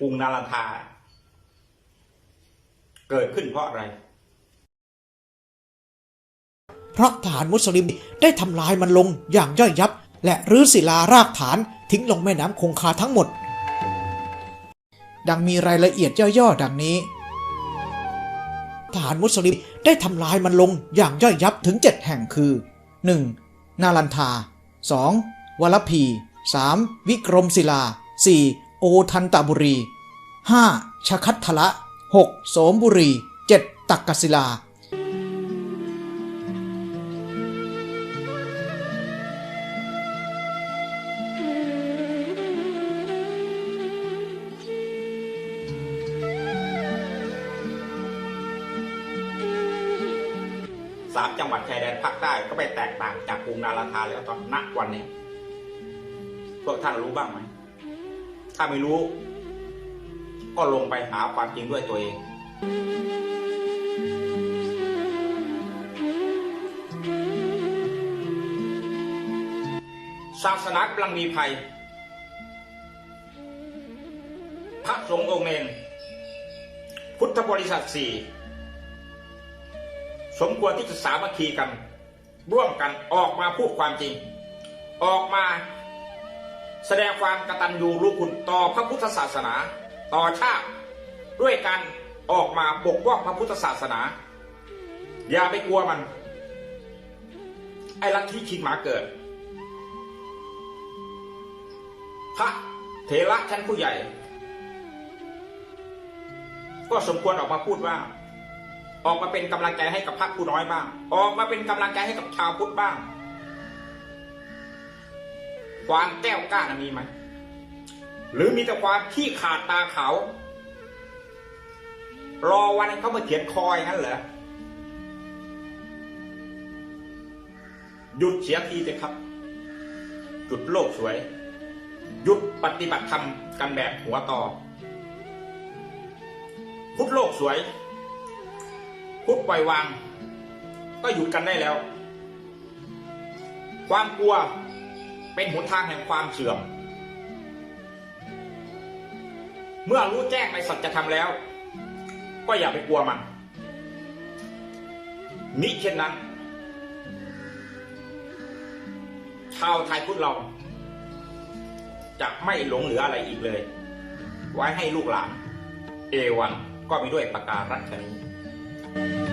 กรุงนารันทาเกิดขึ้นเพราะอะไร เพราะทหารมุสลิมได้ทำลายมันลงอย่างย่อยยับ และรื้อศิลารากฐานทิ้งลงแม่น้ำคงคาทั้งหมด ดังมีรายละเอียดย่อๆดังนี้ ทหารมุสลิมได้ทำลายมันลงอย่างย่อยยับถึง 7 แห่งคือ 1. นาลันทา 2. วลพี 3. วิกรมศิลา 4. โอทันตบุรี 5. ชคัทละ 6. โสมบุรี 7. ตักกศิลา สามจังหวัดชายแดนภาคใต้ก็ไปแตกต่างจากกรุงนาราธาแล้วตอนณวันนี้ พวกท่านรู้บ้างไหม ถ้าไม่รู้ ก็ลงไปหาความจริงด้วยตัวเองศาสนากำลังมีภัย พระสงฆ์องค์เนนพุทธบริษัทสี่สมควรที่จะสามัคคีกัน ร่วมกันออกมาพูดความจริง ออกมา แสดงความกตัญญูรู้คุณต่อพระพุทธศาสนา ต่อชาติด้วยการออกมาปกป้องพระพุทธศาสนา อย่าไปกลัวมัน ไอ้ลัทธิชินหมาเกิด พระเถระชั้นผู้ใหญ่ ก็สมควรออกมาพูดว่า ออกมาเป็นกำลังใจให้กับพรรคผู้น้อยบ้าง ออกมาเป็นกำลังใจให้กับชาวพุทธบ้าง ความแก้วกล้านะมีไหมหรือมีแต่ความขี้ขาดตาเขารอวันเขามาเขียนคอยงั้นเหรอหยุดเสียทีเถอะครับ หยุดโลกสวย หยุดปฏิบัติธรรมกันแบบหัวต่อ พุทธโลกสวย พุทธปล่อยวาง ก็หยุดกันได้แล้ว ความกลัว เป็นหนทางแห่งความเสื่อม เมื่อรู้แจ้งในสัจธรรมแล้ว ก็อย่าไปกลัวมันมิเช่นนั้น ชาวไทยพุทธเรา จะไม่หลงเหลืออะไรอีกเลย ไว้ให้ลูกหลาน เอวันก็มีด้วยประการรัชนี้